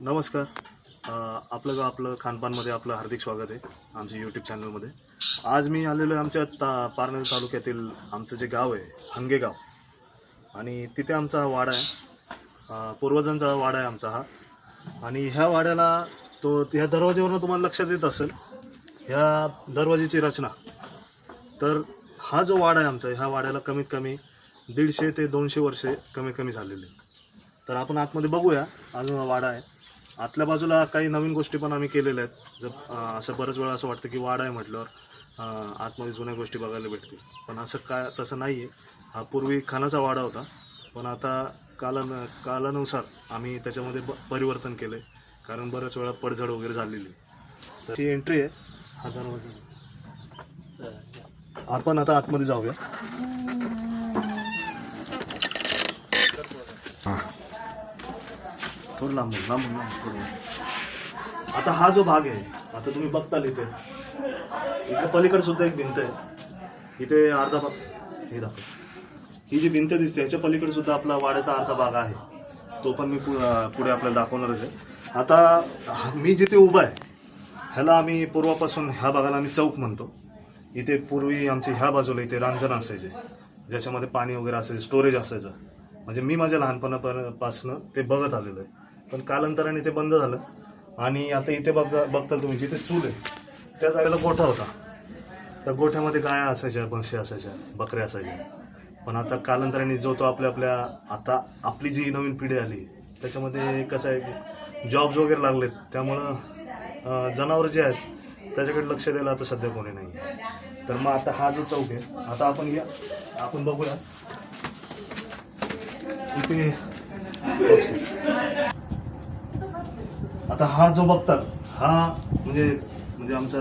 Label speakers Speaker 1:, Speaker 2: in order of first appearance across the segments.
Speaker 1: नमस्कार. आपलं का आपलं खानपानमध्ये आपलं हार्दिक स्वागत आहे आमच्या यूट्यूब चॅनलमध्ये आज मी आलेलो आहे आमच्या ता पारनेर तालुक्यातील आमचं जे गाव आहे हंगेगाव. आणि तिथे आमचा हा वाडा आहे. पूर्वजांचा वाडा आहे आमचा हा. आणि ह्या वाड्याला तो ह्या दरवाजेवरून तुम्हाला लक्षात येत असेल ह्या दरवाजेची रचना. तर हा जो वाडा आहे आमचा ह्या वाड्याला कमीत कमी दीडशे ते दोनशे वर्षे कमी कमी झालेली तर आपण आतमध्ये बघूया अजून हा वाडा आहे. आतल्या बाजूला काही नवीन गोष्टी पण आम्ही केलेल्या आहेत. जर असं बऱ्याच वेळा असं वाटतं की वाढ आहे म्हटल्यावर आतमध्ये जुन्या गोष्टी बघायला भेटतील. पण असं काय तसं नाही आहे हा पूर्वी खानाचा वाडा होता. पण आता कालान कालानुसार आम्ही त्याच्यामध्ये ब परिवर्तन केलं आहे कारण बऱ्याच वेळा पडझड वगैरे झालेली. आहे. तर ती एंट्री आहे. हा दरवाजा. आपण आता आतमध्ये जाऊया. थोडं लांबून लांबून लांबून थोडं आता हा जो भाग आहे आता तुम्ही बघताल इथे. इकडे पलीकडे सुद्धा एक भिंत आहे. इथे अर्धा भाग हे दाखव. ही जी भिंत दिसते याच्या पलीकडे सुद्धा आपला वाड्याचा अर्धा भाग आहे. तो पण मी पु- पुढे आपल्याला दाखवणारच आहे. आता हा- मी जिथे उभा आहे ह्याला आम्ही पूर्वापासून ह्या भागाला आम्ही चौक म्हणतो. इथे पूर्वी आमचे ह्या बाजूला इथे रांजण असायचे ज्याच्यामध्ये पाणी वगैरे असायचं स्टोरेज असायचं. म्हणजे मी माझ्या लहानपणापासून ते बघत आलेलो आहे. पण कालांतराने ते बंद झालं. आणि आता इथे बघता बघताल तुम्ही जिथे चूल आहे त्या जागेला गोठा होता. त्या गोठ्यामध्ये गाया असायच्या म्हशी असायच्या बकऱ्या असायच्या. पण आता कालांतराने जो तो आपल्या आपल्या आता आपली जी नवीन पिढी आली त्याच्यामध्ये कसं आहे जॉब्स वगैरे लागलेत. त्यामुळं जनावरं जे आहेत त्याच्याकडे लक्ष द्यायला आता सध्या कोणी नाही. तर मग आता हा जो चौक आहे आता आपण या आपण बघूया. इथे आता हा जो बघतात हा म्हणजे म्हणजे आमचा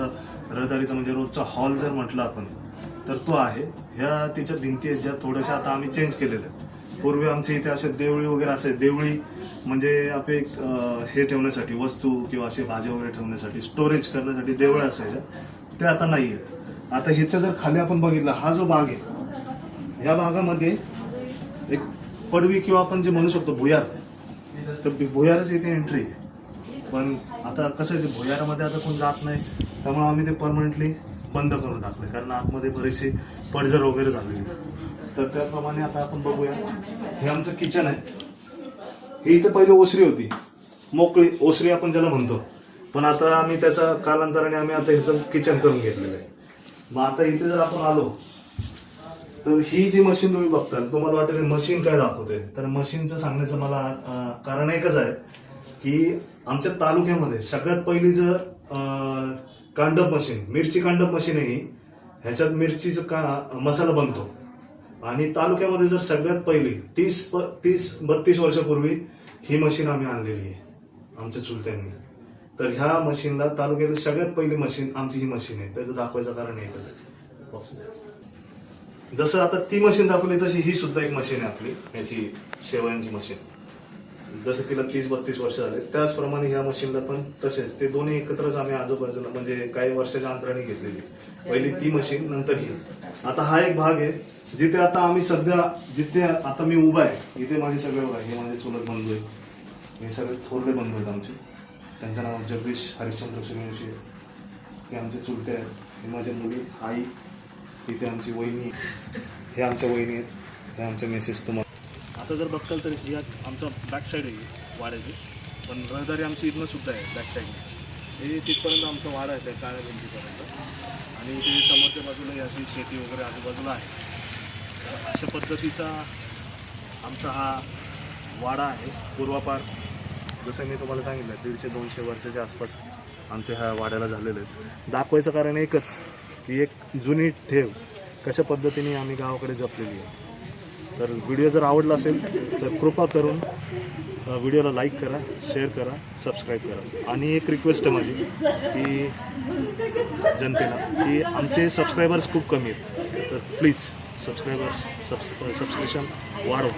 Speaker 1: रहदारीचा म्हणजे रोजचा हॉल जर म्हटलं आपण तर तो आहे. ह्या तिच्या भिंती आहेत ज्या थोड्याशा आता आम्ही चेंज केलेल्या आहेत. पूर्वी आमच्या इथे असे देवळी वगैरे असे देवळी म्हणजे आपले एक, हे ठेवण्यासाठी वस्तू किंवा असे भाज्या वगैरे ठेवण्यासाठी स्टोरेज करण्यासाठी देवळं असायच्या. ते आता नाही आहेत. आता ह्याच्या जर खाली आपण बघितलं हा जो भाग आहे ह्या भागामध्ये एक पडवी किंवा आपण जे म्हणू शकतो भुयार तर भुयारच इथे एंट्री आहे. पण आता कसं आहे ते भुयारामध्ये आता कोण जात नाही त्यामुळे आम्ही ते परमनंटली बंद करून टाकले कारण आतमध्ये बरेचसे पडझर वगैरे झालेली तर त्याप्रमाणे आता आपण बघूया. हे आमचं किचन आहे. हे इथे पहिले ओसरी होती. मोकळी ओसरी आपण ज्याला म्हणतो. पण आता आम्ही त्याचा कालांतराने आम्ही आता ह्याचं किचन करून घेतलेलं आहे. मग आता इथे जर आपण आलो तर ही जी मशीन तुम्ही बघताल तुम्हाला वाटेल मशीन काय दाखवते तर मशीनचं सांगण्याचं मला कारण एकच आहे. की आमच्या तालुक्यामध्ये सगळ्यात पहिली जर कांडप मशीन मिरची कांडप मशीन आहे ही ह्याच्यात मिरचीचा का मसाला बनतो. आणि तालुक्यामध्ये जर सगळ्यात पहिली तीस प तीस बत्तीस वर्षापूर्वी ही मशीन आम्ही आणलेली आहे आमच्या चुलत्यांनी. तर ह्या मशीनला तालुक्यातली सगळ्यात पहिली मशीन आमची ही मशीन आहे त्याचं दाखवायचं कारण एकच आहे. जसं आता ती मशीन दाखवली तशी ही सुद्धा एक मशीन आहे आपली याची शेवयांची मशीन. जसं तिला तीस बत्तीस वर्ष झाले त्याचप्रमाणे ह्या मशीनला पण तसेच. ते दोन्ही एकत्रच आम्ही आजूबाजूला म्हणजे काही वर्षाच्या अंतराने घेतलेली. पहिली ती मशीन नंतर ही. आता हा एक भाग आहे जिथे आता आम्ही सध्या जिथे आता मी उभा आहे इथे माझे सगळे बघा हे माझे चुलत बंधू आहेत. हे सगळे थोरले बंधू आहेत आमचे. त्यांचं नाव जगदीश हरिश्चंद्र सूर्यवंशी आहे ते आमचे चुलते आहेत. हे माझ्या मुली आई इथे आमची वहिनी. हे आमच्या वहिनी आहेत. हे आमच्या मेसेस तुम्हाला आता जर बघताल तर ही आमचा बॅक साईड आहे वाड्याची पण रहदारी आमची इथनं सुद्धा आहे बॅक साईडने हे तिथपर्यंत आमचा वाडा आहे त्या काळ्या भिंतीपर्यंत आणि इथे समोरच्या बाजूलाही अशी शेती वगैरे आजूबाजूला आहे. तर अशा पद्धतीचा आमचा हा वाडा आहे पूर्वापार. जसं मी तुम्हाला सांगितलं दीडशे दोनशे वर्षाच्या आसपास आमच्या ह्या वाड्याला झालेलं आहे. दाखवायचं कारण एकच की एक जुनी ठेव कशा पद्धतीने आम्ही गावाकडे जपलेली आहे. तर व्हिडिओ जर आवडला असेल तर कृपा करून व्हिडिओला लाईक करा शेअर करा सबस्क्राईब करा. आणि एक रिक्वेस्ट आहे माझी की जनतेला की आमचे सबस्क्रायबर्स खूप कमी आहेत. तर प्लीज सबस्क्रायबर्स सबस्क्रिप्शन वाढव.